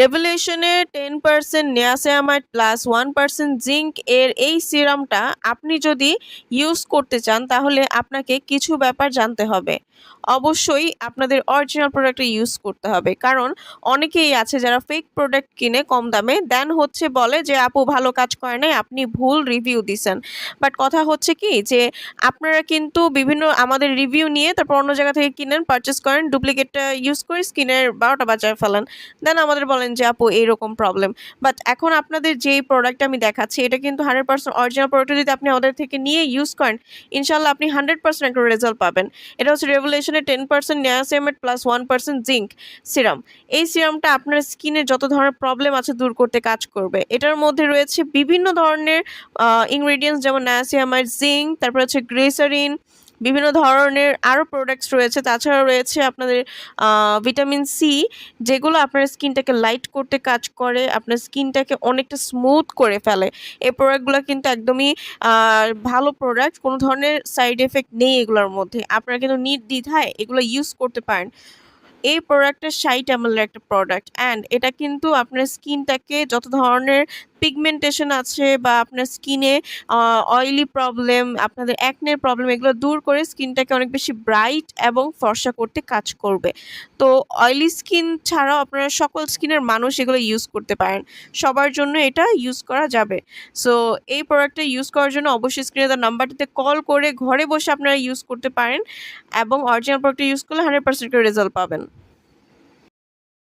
রেভলিউশনের ten percent niacinamide plus one percent zinc এর এই সিরামটা আপনি যদি ইউজ করতে চান, তাহলে আপনাকে কিছু ব্যাপার জানতে হবে। অবশ্যই আপনাদের অরিজিনাল প্রোডাক্টটা ইউজ করতে হবে। কারণ অনেকেই আছে যারা ফেক প্রোডাক্ট কিনে কম দামে। দেন হচ্ছে বলে যে, আপু, ভালো কাজ করে নাই, আপনি ভুল রিভিউ দিছেন। বাট কথা হচ্ছে কি যে, আপনারা কিন্তু বিভিন্ন আমাদের রিভিউ নিয়ে তারপর অন্য জায়গা থেকে কিনেন পারচেস করেন ডুপ্লিকেটটা ইউজ করে স্কিনের বারোটা বাজায় ফেলেন। দেন আমাদের বলেন যে, আপু, এইরকম প্রবলেম বাট এখন আপনাদের যেই প্রোডাক্ট আমি দেখাচ্ছি, এটা কিন্তু হান্ড্রেড পার্সেন্ট অরিজিনাল প্রোডাক্ট যদি আপনি আমাদের থেকে নিয়ে ইউজ করেন ইনশাল্লাহ আপনি হান্ড্রেড পার্সেন্ট একটা রেজাল্ট পাবেন। এটা হচ্ছে রেভুলেশনের ten percent niacinamide plus one percent zinc serum এই সিরামটা আপনার স্কিনের যত ধরনের প্রবলেম আছে দূর করতে কাজ করবে। এটার মধ্যে রয়েছে বিভিন্ন ধরনের ইনগ্রেডিয়েন্টস যেমন নায়াসিয়ামাইড জিঙ্ক তারপর হচ্ছে গ্রেসারিন বিভিন্ন ধরনের আরও প্রোডাক্টস রয়েছে। তাছাড়া রয়েছে আপনাদের ভিটামিন সি যেগুলো আপনার স্কিনটাকে লাইট করতে কাজ করে, আপনার স্কিনটাকে অনেকটা স্মুথ করে ফেলে। এই প্রোডাক্টগুলো কিন্তু একদমই ভালো প্রোডাক্ট কোনো ধরনের সাইড এফেক্ট নেই এগুলোর মধ্যে। আপনারা কিন্তু নির্দ্বিধায় এগুলো ইউজ করতে পারেন। এই প্রোডাক্টটা ষাট এমএলের একটা প্রোডাক্ট অ্যান্ড এটা কিন্তু আপনার স্কিনটাকে যত ধরনের পিগমেন্টেশন আছে বা আপনার স্কিনে অয়েলি প্রবলেম আপনাদের অ্যাকনের প্রবলেম এগুলো দূর করে স্কিনটাকে অনেক বেশি ব্রাইট এবং ফর্সা করতে কাজ করবে। তো অয়েলি স্কিন ছাড়াও আপনারা সকল স্কিনের মানুষ এগুলো ইউজ করতে পারেন। সবার জন্য এটা ইউজ করা যাবে। সো এই প্রোডাক্টটা ইউজ করার জন্য অবশ্যই স্ক্রিনে তার নাম্বারটিতে কল করে ঘরে বসে আপনারা ইউজ করতে পারেন এবং অরিজিনাল প্রোডাক্টটা ইউজ করলে হান্ড্রেড পার্সেন্ট রেজাল্ট পাবেন।